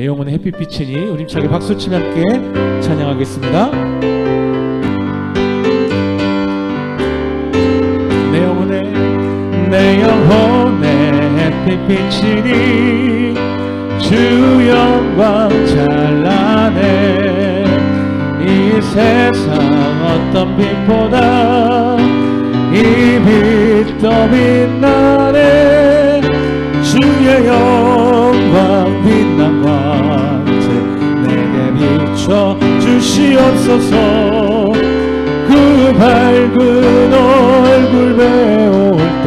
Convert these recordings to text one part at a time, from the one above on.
내 영혼의 햇빛빛이니 우림차게 박수치며 함께 찬양하겠습니다. 내 영혼의 내 영혼의 햇빛빛이니 주 영광 찬란해 이 세상 어떤 빛보다 이빛더 빛나네 주의 영광 광채 내게 비춰 주시옵소서. 그 밝은 얼굴 배울 때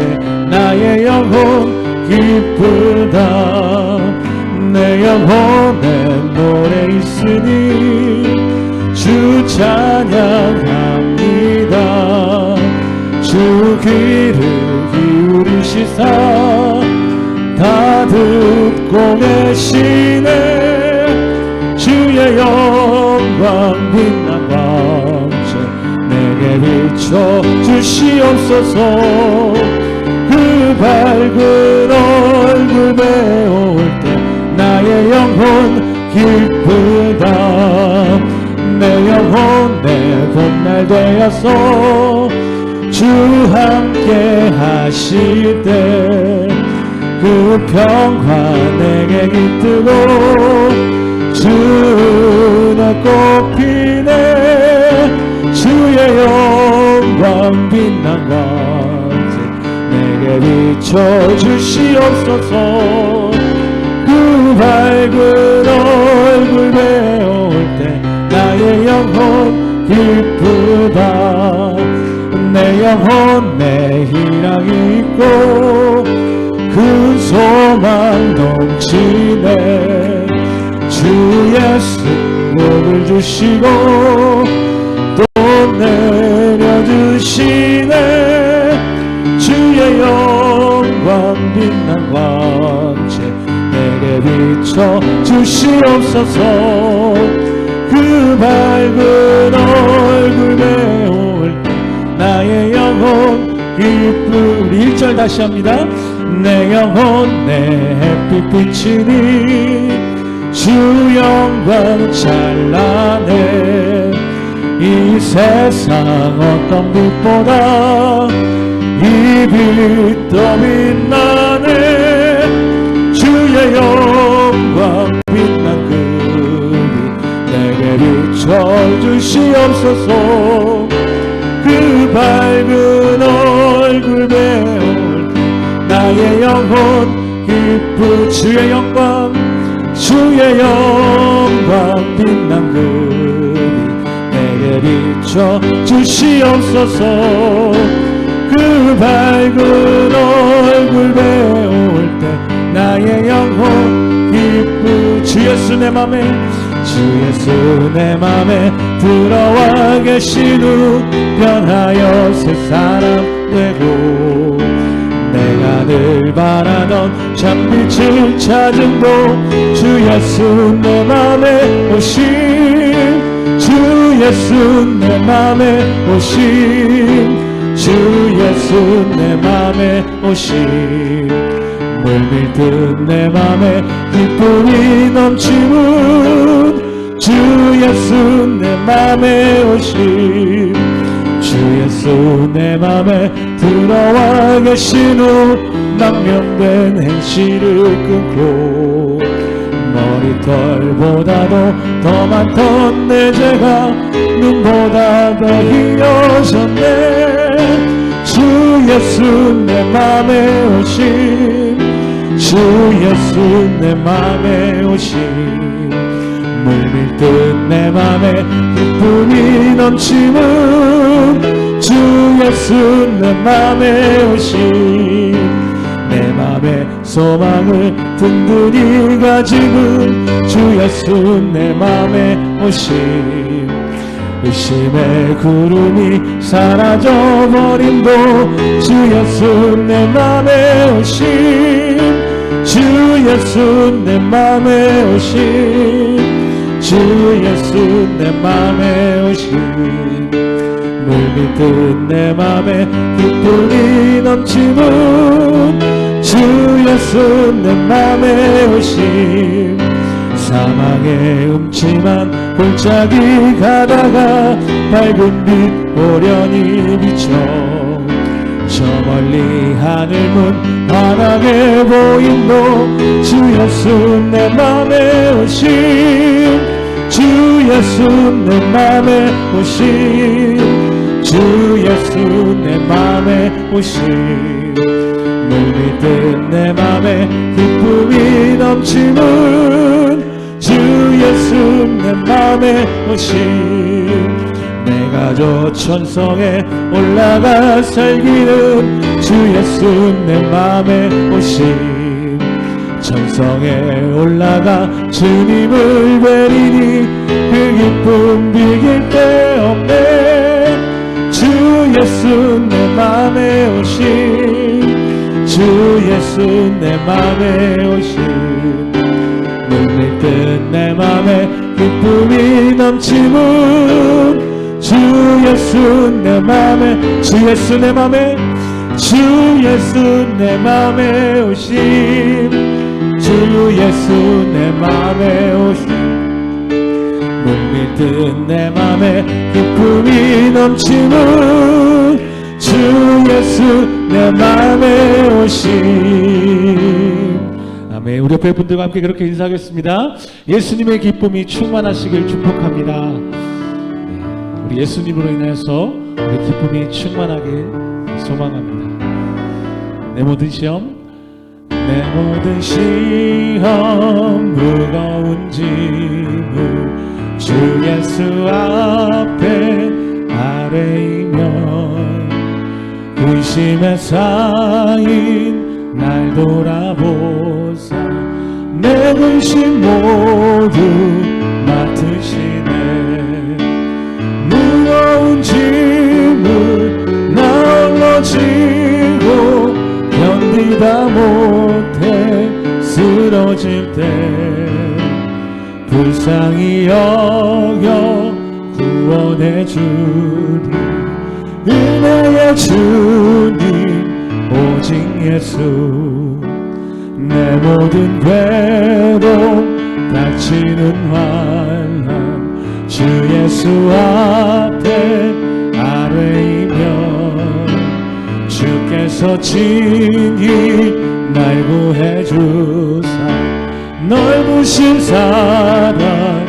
나의 영혼 기쁘다. 내 영혼에 노래 있으니 주 찬양합니다. 주 귀를 기울이시사. 다 계시네. 주의 영광 빛난 광채 내게 비춰 주시옵소서. 그 밝은 얼굴 배울 때 나의 영혼 기쁘다. 내 영혼의 봄날 되어서 주 함께 하실 때 그 평화 내게 깃들고 주나 꽃피네 주의 영광 빛난 광채 내게 비춰 주시옵소서. 그 밝은 얼굴 배울 때 나의 영혼 기쁘다. 내 영혼에 희락이 있고 큰 소망 넘치네. 주 예수 복을 주시고 또 내려주시네. 주의 영광 빛난 광채 내게 비춰 주시옵소서. 그 밝은 얼굴 배울 때 나의 영혼 기쁨 우리. 1절 다시 합니다 내 영혼 내 햇빛 비치니 주 영광 찬란해. 이 세상 어떤 빛보다 이빛더 빛나네. 주의 영광 빛난 그빛 내게 비춰 주시옵소서. 그 밝은 기쁘 주의 영광 주의 영광 빛난 그빛 내게 비춰 주시옵소서. 그 밝은 얼굴 배울 때 나의 영혼 기쁘 주 예수 내 맘에 주 예수 내 맘에 들어와 계신 후 변하여 새 사람 되고 바라던 참빛을 찾은 곳주 예수 내 맘에 오신 주 예수 내 맘에 오신 주 예수 내 맘에 오신. 물밀듯 내 맘에 기쁨이 넘치는 주 예수 내 맘에 오신. 주 예수 내 맘에 들어와 계신 후 낭명된 행실을 끊고 머리털보다도 더 많던 내 죄가 눈보다 더 희어졌네. 주 예수 내 맘에 오신 주 예수 내 맘에 오신 물밀 듯 내 맘에 기쁨이 넘치는 주 예수 내 맘에 오신 소망을 든든히 가지는 주 예수 내 맘에 오신 의심의 구름이 사라져버린 도주 예수 내 맘에 오신 주 예수 내 맘에 오신 주 예수 내 맘에 오신 물밀듯 내 맘에 기쁨이 넘치는 주 예수 내 맘에 오신 사망의 음침한 골짜기 가다가 밝은 빛 오련히 비쳐 저 멀리 하늘 문 환하게 보인도 주 예수 내 맘에 오신 주 예수 내 맘에 오신 주 예수 내 맘에 오신 늘 믿은 내 맘에 기쁨이 넘치는 주 예수 내 맘에 오신 내가 저 천성에 올라가 살기는 주 예수 내 맘에 오신 천성에 올라가 주님을 맘에 오신 눈을 뜬내 맘에 기쁨이 넘치는 주 예수 내 맘에 주 예수 내 맘에 주 예수 내 맘에 오심 주 예수 내 맘에 오심 눈을 뜬내 맘에 기쁨이 넘치는 주 예수 내 맘에 우리 옆에 분들과 함께 그렇게 인사하겠습니다. 예수님의 기쁨이 충만하시길 축복합니다. 네, 우리 예수님으로 인해서 우리 기쁨이 충만하길 소망합니다. 내 모든 시험 내 모든 시험 무거운 짐을 주 예수 앞에 아뢰이면 의심에 쌓인 날 돌아보사 내 근심 모두 맡으시네. 무거운 짐을 나 홀로 지고 견디다 못해 쓰러질 때 불쌍히 여겨 구원해 주리 은혜의 주님 오직 예수. 내 모든 괴로움 닥치는 환란 주 예수 앞에 아뢰이면 주께서 친히 날 구해 주사 넓으신 사랑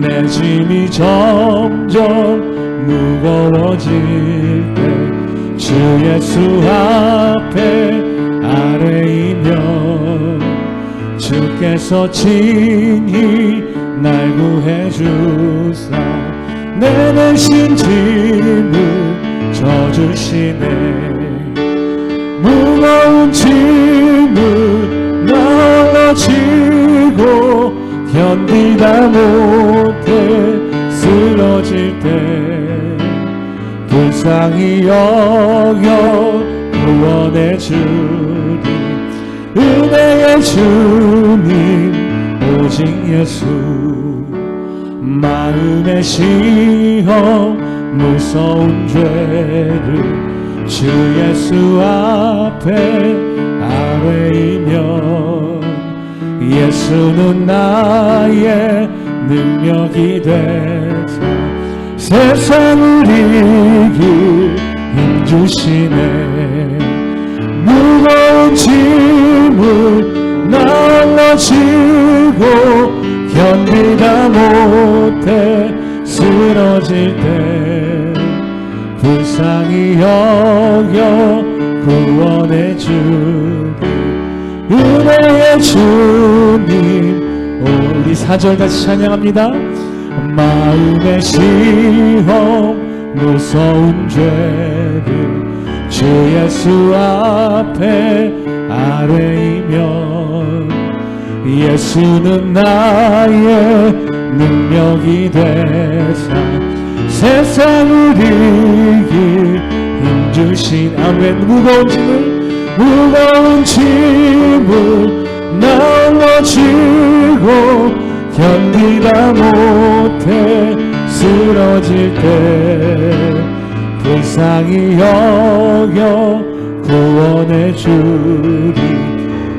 내 짐이 점점 무거워질 때 주 예수 앞에 아뢰이면 주께서 친히 날 구해 주사 내 내신 짐을 져주시네 견디다 못해 쓰러질 때 불쌍히 여겨 구원해 주리 은혜의 주님 오직 예수. 마음의 시험 무서운 죄를 주 예수 앞에 아뢰이면 예수는 나의 능력이 되사 세상을 이길 힘 주시네. 무거운 짐을 날라 지고 견디다 못해 쓰러질 때 불쌍히 여겨 구원해 주 리 은혜의 주님 우리 사절 다시 찬양합니다. 마음의 시험 무서운 죄를 주 예수 앞에 아뢰이면 예수는 나의 능력이 되사 세상을 이길 힘주신 아멘. 무거운 짐을 무거운 짐을 나눠지고 견디다 못해 쓰러질 때 불쌍히 여겨 구원해 주리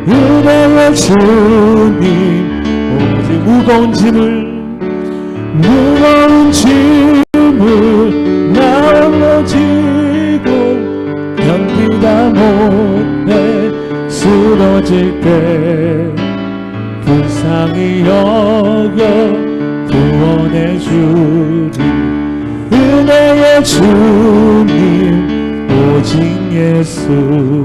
은혜의 주님 오직 무거운 짐을 무거운 짐 쓰러질 때 불쌍히 여겨 구원해 주리. 은혜의 주님 오직 예수